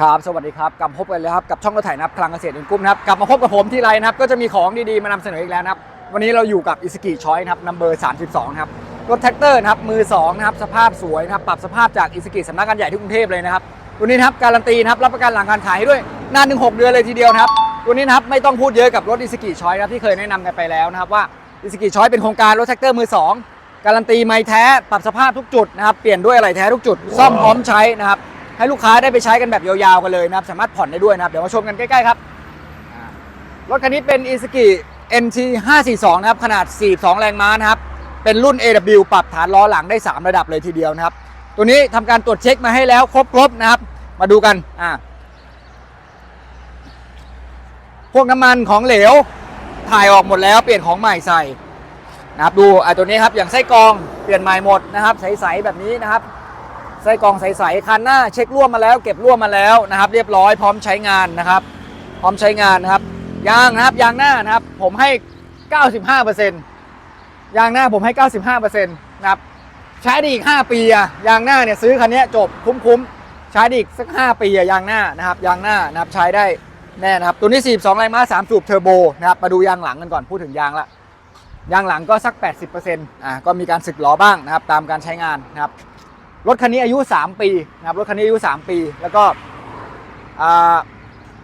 ครับ สวัสดีครับ กลับพบกันเลยครับ กับช่องรถไถนะครับพลังเกษตรอินกุ้มนะครับ กลับมาพบกับผมที่ไรนะครับ ก็จะมีของดีๆ มานำเสนออีกแล้วนะครับ วันนี้เราอยู่กับอิสกิชอยนะครับนัมเบอร์32นะครับ รถแท็กเตอร์นะครับ มือ2นะครับ สภาพสวยนะครับ ปรับสภาพจากอิสกิสำนักงานใหญ่ที่กรุงเทพเลยนะครับ ตัวนี้นะครับ การันตีนะครับ รับประกันหลังการขายให้ด้วย นานถึง6เดือนเลยทีเดียวนะครับ ตัวนี้นะครับ ไม่ต้องพูดเยอะกับรถอิสกิชอยนะครับ ที่เคยแนะนำกันไปแล้วนะครับว่าอิสกิชอยเป็นโครงการรถแท็กเตอร์มือสองการันตีไม่แท้ ปรับสภาพทุกจุดนะครับ เปลี่ยนด้วยอะไรแท้ทุกจุด ซ่อมพร้อมใช้นะครับ ให้ลูกค้าได้ไปใช้กันแบบยาวๆกันเลยนะครับสามารถผ่อนได้ด้วยนะครับเดี๋ยวมาชมกันใกล้ๆครับอ่ารถคันนี้เป็น i s u z u NT 542นะครับขนาด 42 แรงม้านะครับเป็นรุ่น AW ปรับฐานล้อหลังได้ 3 ระดับเลยทีเดียวนะครับ ตัวนี้ทำการตรวจเช็คมาให้แล้วครบๆนะครับ มาดูกันอ่าพวกน้ำมันของเหลวถ่ายออกหมดแล้วเปลี่ยนของใหม่ใส่นะครับดูอ่าตัวนี้ครับอย่างไส้กรองเปลี่ยนใหม่หมดนะครับ ใสๆแบบนี้นะครับ ไส้กรองใสๆคันหน้าเช็คร่วมมาแล้วเก็บร่วมมาแล้วนะครับ เรียบร้อยพร้อมใช้งานนะครับ พร้อมใช้งานนะครับยางนะครับยางหน้านะครับ ผมให้ 95%ยางหน้าผมให้ 95%นะครับใช้ได้อีก 5 ปีอะยางหน้าเนี่ยซื้อคันนี้จบคุ้มๆใช้ได้อีกสัก 5 ปีอะยางหน้านะครับยางหน้านะครับใช้ได้แน่นะครับตัวนี้ 42 แรงม้า 3 สูบเทอร์โบนะครับมาดูยางหลังกันก่อนพูดถึงยางละยางหลังก็สัก 80%อ่าก็มีการสึกล้อบ้างนะครับตามการใช้งานนะครับ รถคันนี้อายุ 3 ปีนะครับรถคันนี้อายุ 3 ปี แล้วก็อ่า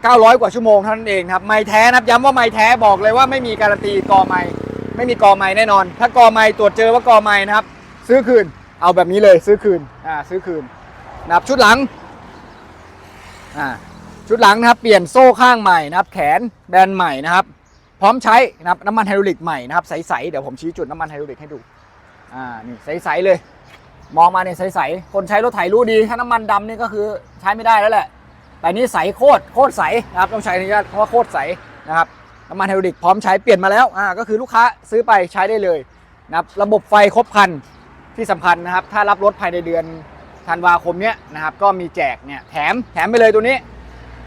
900 กว่าชั่วโมงเท่านั้นเองครับไม่แท้นะครับย้ำว่าไม่แท้บอกเลยว่าไม่มีการันตีกอไม่ไม่มีกอไม่แน่นอน ถ้ากอไม่ตรวจเจอว่ากอไม่นะครับ ซื้อคืนเอาแบบนี้เลยซื้อคืนอ่าซื้อคืนนะครับชุดหลังอ่าชุดหลังนะครับเปลี่ยนโซ่ข้างใหม่นะครับ แขนแบนใหม่นะครับ พร้อมใช้นะครับน้ำมันไฮดรอลิกใหม่นะครับใสๆเดี๋ยวผมชี้จุดน้ำมันไฮดรอลิกให้ดูอ่านี่ใสๆเลย มองมาเนี่ยใสๆคนใช้รถไถรู้ดี ถ้าน้ำมันดำนี่ก็คือใช้ไม่ได้แล้วแหละ แต่นี่ใสโคตรโคตรใสนะครับต้องใช้อนุญาตเพราะว่าโคตรใสนะครับน้ำมันไฮดรอลิกพร้อมใช้เปลี่ยนมาแล้วอ่าก็คือลูกค้าซื้อไปใช้ได้เลยนะครับระบบไฟครบคันที่สำคัญนะครับ ถ้ารับรถภายในเดือนธันวาคมเนี้ยนะครับก็มีแจกเนี่ยแถมแถมไปเลยตัวนี้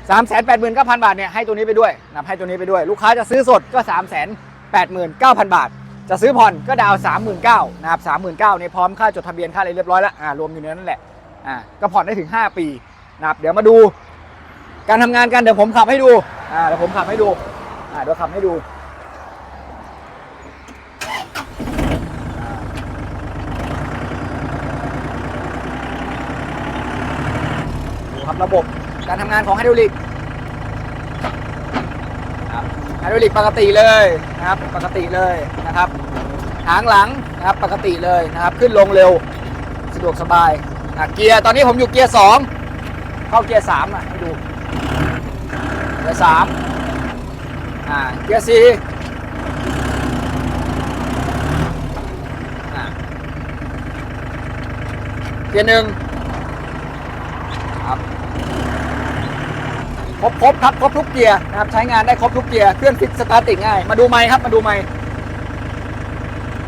3 8 9 0 0 0 บาทเนี่ยให้ตัวนี้ไปด้วยนะครับให้ตัวนี้ไปด้วย ลูกค้าจะซื้อสดก็ 3 8 9 0 0 0 บาท จะซื้อผ่อนก็ดาวสามหมื่นเก้านะครับสามหมื่นเก้าเนี่ยพร้อมค่าจดทะเบียนค่าอะไรเรียบร้อยแล้วอ่ารวมอยู่ในนั้นแหละอ่าก็ผ่อนได้ถึง 5 ปีนะครับเดี๋ยวมาดู การทำงานกันเดี๋ยวผมขับให้ดูอ่าเดี๋ยวผมขับให้ดูอ่าเดี๋ยวขับให้ดูดูครับระบบการทำงานของไฮดรอลิกครับไฮดรอลิกปกติเลยนะครับปกติเลยนะครับหางหลังนะครับปกติเลยนะครับขึ้นลงเร็วสะดวกสบายเกียร์ตอนนี้ผมอยู่เกียร์สองเข้าเกียร์สามอะให้ดูเกียร์สามอ่าเกียร์สี่เกียร์หนึ่งครับ รบครบครับครบทุกเกียร์นะครับใช้งานได้ครบทุกเกียร์เคลื่อนฟิตสตาร์ทติง่าย มาดูไมค์ครับมาดูไมค์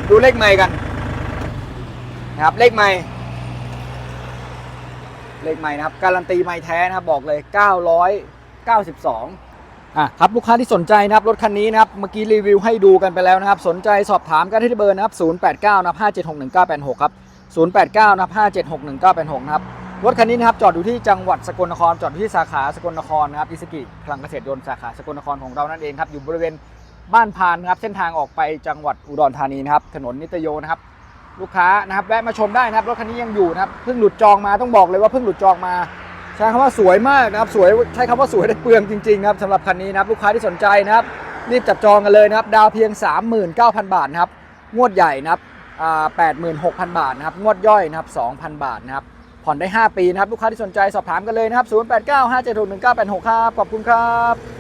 ดูเลขไมค์กันนะครับเลขไมค์เลขไมค์นะครับการันตีไมค์แท้นะครับบอกเลย 992อะครับลูกค้าที่สนใจนะครับรถคันนี้นะครับเมื่อกี้รีวิวให้ดูกันไปแล้วนะครับ สนใจสอบถามกันที่เบอร์นะครับ089นะครับ5761986 ครับ 089นะครับ5761986 นะครับ รถคันนี้นะครับจอดอยู่ที่จังหวัดสกลนคร จอดที่สาขาสกลนครนะครับอิสกิพลังเกษตรยนต์สาขาสกลนครของเรานั่นเองครับอยู่บริเวณบ้านพานครับเส้นทางออกไปจังหวัดอุดรธานีนะครับถนนนิตโยนะครับลูกค้านะครับแวะมาชมได้นะครับรถคันนี้ยังอยู่นะครับเพิ่งหลุดจองมาต้องบอกเลยว่าเพิ่งหลุดจองมาใช้คำว่าสวยมากนะครับสวยใช้คำว่าสวยได้เปลืองจริงๆนะครับสำหรับคันนี้นะครับลูกค้าที่สนใจนะครับรีบจับจองกันเลยนะครับดาวเพียง 39,000 บาทนะครับงวดใหญ่นะครับอ่า86,000 บาทนะครับงวดย่อยนะครับ2,000 บาทนะครับ ผ่อนได้ 5 ปีนะครับ ลูกค้าที่สนใจสอบถามกันเลยนะครับ 0895761986 ครับ ขอบคุณครับ